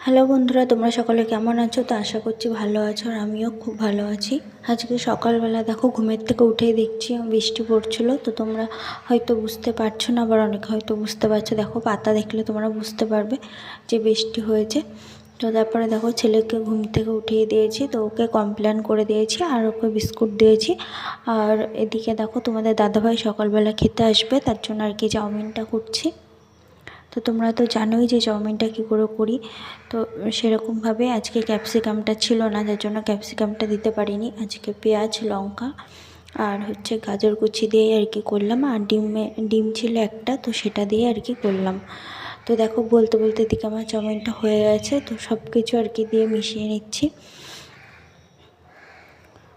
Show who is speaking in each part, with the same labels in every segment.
Speaker 1: Hello বন্ধুরা, তোমরা সকলে কেমন আছো? তো আশা করছি ভালো আছো আর আমিও খুব ভালো আছি। আজকে সকালবেলা দেখো ঘুমের থেকে উঠেই দেখছি বৃষ্টি পড়ছিল, তো তোমরা হয়তো বুঝতে পারছ না, আবার অনেকে হয়তো বুঝতে পারছ। দেখো পাতা দেখলে তোমরা বুঝতে পারবে যে বৃষ্টি হয়েছে। তো তারপরে দেখো ছেলেকে ঘুম থেকে উঠিয়ে দিয়েছি, তো ওকে কমপ্লেন করে দিয়েছি আর ওকে বিস্কুট দিয়েছি। আর এদিকে দেখো তোমাদের দাদাভাই সকালবেলা খেতে আসবে, তার জন্য আর কি চাউমিনটা করছি। তো তোমরা তো জানোই যে চাউমিনটা কী করে করি। তো সেরকমভাবে আজকে ক্যাপসিকামটা ছিল না, যার জন্য ক্যাপসিকামটা দিতে পারিনি। আজকে পেঁয়াজ, লঙ্কা আর হচ্ছে গাজর কুচি দিয়ে আর কি করলাম। আর ডিমে, ডিম ছিল একটা, তো সেটা দিয়ে আর কি করলাম। তো দেখো, বলতে বলতে দিকে আমার চাউমিনটা হয়ে গেছে। তো সব কিছু আর কি দিয়ে মিশিয়ে নিচ্ছি।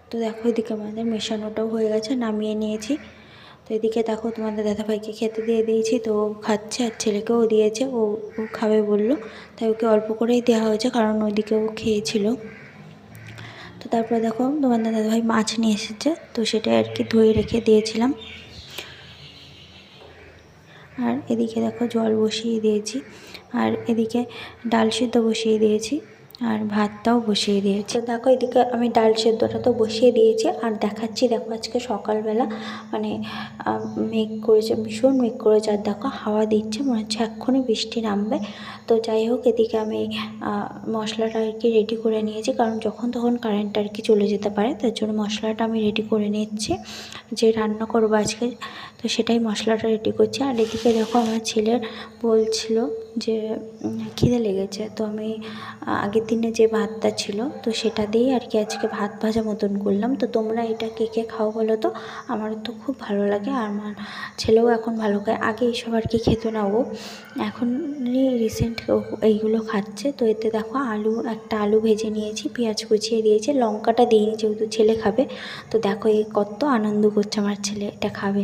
Speaker 1: তো দেখো, এদিকে আমাদের মেশানোটাও হয়ে গেছে, নামিয়ে নিয়েছি। এদিকে দেখো তোমাদের দাদাভাইকে খেতে দিয়ে দিয়েছি, তো ও খাচ্ছে আর ছেলেকেও দিয়েছে, ও ও খাবে বলল। তাই ওকে অল্প করেই দেওয়া হয়েছে, কারণ ওইদিকে ও খেয়েছিল। তো তারপরে দেখো তোমাদের দাদাভাই মাছ নিয়ে এসেছে, তো সেটা আর কি ধুয়ে রেখে দিয়েছিলাম। আর এদিকে দেখো জল বসিয়ে দিয়েছি, আর এদিকে ডাল সিদ্ধ বসিয়ে দিয়েছি। আর ভাতটাও বসিয়ে দিয়েছি। দেখো এদিকে আমি ডাল সেদ্ধটা তো বসিয়ে দিয়েছি আর দেখাচ্ছি, দেখো আজকে সকালবেলা মানে মেঘ করেছে, ভীষণ মেঘ করেছে আর দেখো হাওয়া দিচ্ছে, মনে হচ্ছে এক্ষুনি বৃষ্টি নামবে। তো যাই হোক, এদিকে আমি মশলাটা আর কি রেডি করে নিয়েছি, কারণ যখন তখন কারেন্ট আর কি চলে যেতে পারে, তার জন্য মশলাটা আমি রেডি করে নিচ্ছি। যে রান্না করব আজকে তো সেটাই মশলাটা রেডি করছি। আর এদিকে দেখো আমার ছেলের বলছিল যে খিদে লেগেছে। তো আমি আগের দিনে যে ভাতটা ছিল, তো সেটা দিয়েই আর কি আজকে ভাত ভাজা মতন করলাম। তো তোমরা এটা কে কে খাও বলো তো? আমার তো খুব ভালো লাগে। আর আমার ছেলেও এখন ভালো খায়। আগে এইসব আর কি খেত না ও। এখন রিসেন্ট এইগুলো খাচ্ছে। তো এতে দেখো আলু, একটা আলু ভেজে নিয়েছি, পেঁয়াজ কুচিয়ে দিয়েছি। লঙ্কাটা দিইনি যেহেতু ছেলে খাবে। তো দেখো এই কত আনন্দ করছে আমার ছেলে এটা খাবে।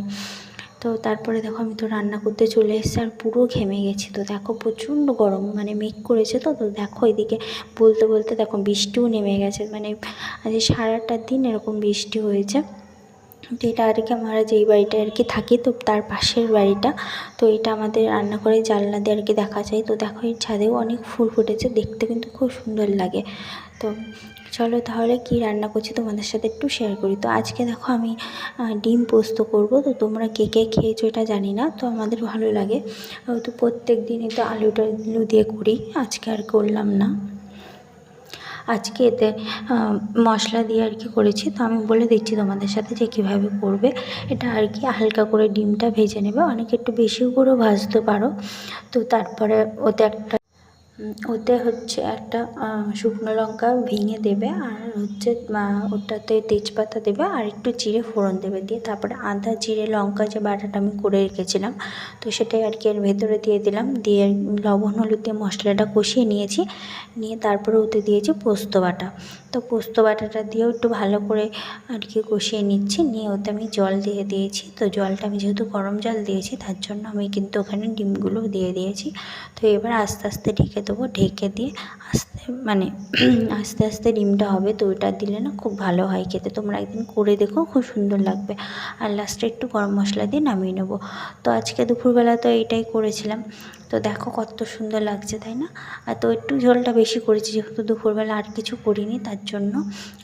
Speaker 1: তো তারপরে দেখো আমি তো রান্না করতে চলে এসেছি আর পুরো ঘেমে গেছি। তো দেখো প্রচণ্ড গরম মানে মেঘ করেছে তো তো দেখো এদিকে বলতে বলতে দেখো বৃষ্টিও নেমে গেছে। মানে আজ সারাটা দিন এরকম বৃষ্টি হয়েছে। তো এটা আর কি আমরা যেই বাড়িটা আর কি থাকি, তো তার পাশের বাড়িটা। তো এটা আমাদের রান্নাঘরে জানলা দিয়ে আর কি দেখা যায়। তো দেখো এই ছাদেও অনেক ফুল ফুটেছে, দেখতে কিন্তু খুব সুন্দর লাগে। তো চলো তাহলে কি রান্না করছি তোমাদের সাথে একটু শেয়ার করি। তো আজকে দেখো আমি ডিম পোস্ত করব। তো তোমরা কে কে খেয়েছো এটা জানি না, তো আমাদের ভালো লাগে। তো প্রত্যেক দিনই তো আলুটা আলু দিয়ে করি, আজকে আর করলাম না। আজকে এতে মশলা দিয়ে আর কি করেছি। তো আমি বলে দিচ্ছি তোমাদের সাথে যে কীভাবে করবে। এটা আর কি হালকা করে ডিমটা ভেজে নেবে। অনেকে একটু বেশিও করেও ভাজতে পারো। তো তারপরে ওতে একটা ওতে হচ্ছে একটা শুকনো লঙ্কা ভেঙে দেবে আর হচ্ছে ওটাতে তেজপাতা দেবে আর একটু জিরে ফোড়ন দেবে দিয়ে তারপরে আদা, জিরে, লঙ্কা যে বাটাটা আমি করে রেখেছিলাম, তো সেটাই আর কি এর ভেতরে দিয়ে দিলাম। দিয়ে লবণ, হলুদ দিয়ে মশলাটা কষিয়ে নিয়েছি। নিয়ে তারপরে ওতে দিয়েছি পোস্ত বাটা। তো পোস্ত বাটাটা দিয়েও একটু ভালো করে আর কি কষিয়ে নিচ্ছি। নিয়ে ওতে আমি জল দিয়ে দিয়েছি। তো জলটা আমি যেহেতু গরম জল দিয়েছি, তার জন্য আমি কিন্তু ওখানে ডিমগুলো দিয়ে দিয়েছি। তো এবার আস্তে আস্তে ঢেকে দেবো। ঢেকে দিয়ে আস্তে মানে আস্তে আস্তে ডিমটা হবে তো ওইটা দিলে না খুব ভালো হয় খেতে। তোমরা একদিন করে দেখো, খুব সুন্দর লাগবে। আর লাস্টে একটু গরম মশলা দিয়ে নামিয়ে নেব। তো আজকে দুপুরবেলা তো এইটাই করেছিলাম। তো দেখো কত সুন্দর লাগছে, তাই না? আর তো একটু ঝোলটা বেশি করেছি, যেহেতু দুপুরবেলা আর কিছু করিনি তার জন্য।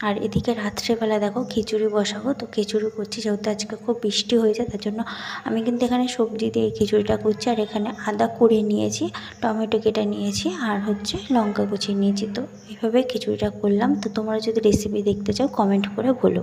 Speaker 1: আর এদিকে রাত্রেবেলা দেখো খিচুড়ি বসাবো, তো খিচুড়ি করছি, যেহেতু আজকে খুব বৃষ্টি হয়েছে, তার জন্য আমি কিন্তু এখানে সবজি দিয়ে খিচুড়িটা করছি, আর এখানে আদা কুড়িয়ে নিয়েছি, টমেটো কেটে নিয়েছি, আর হচ্ছে লঙ্কা কুচিয়ে নিয়েছি, তো এভাবে খিচুড়িটা করলাম। তো তোমরা যদি রেসিপি দেখতে চাও কমেন্ট করে বলো।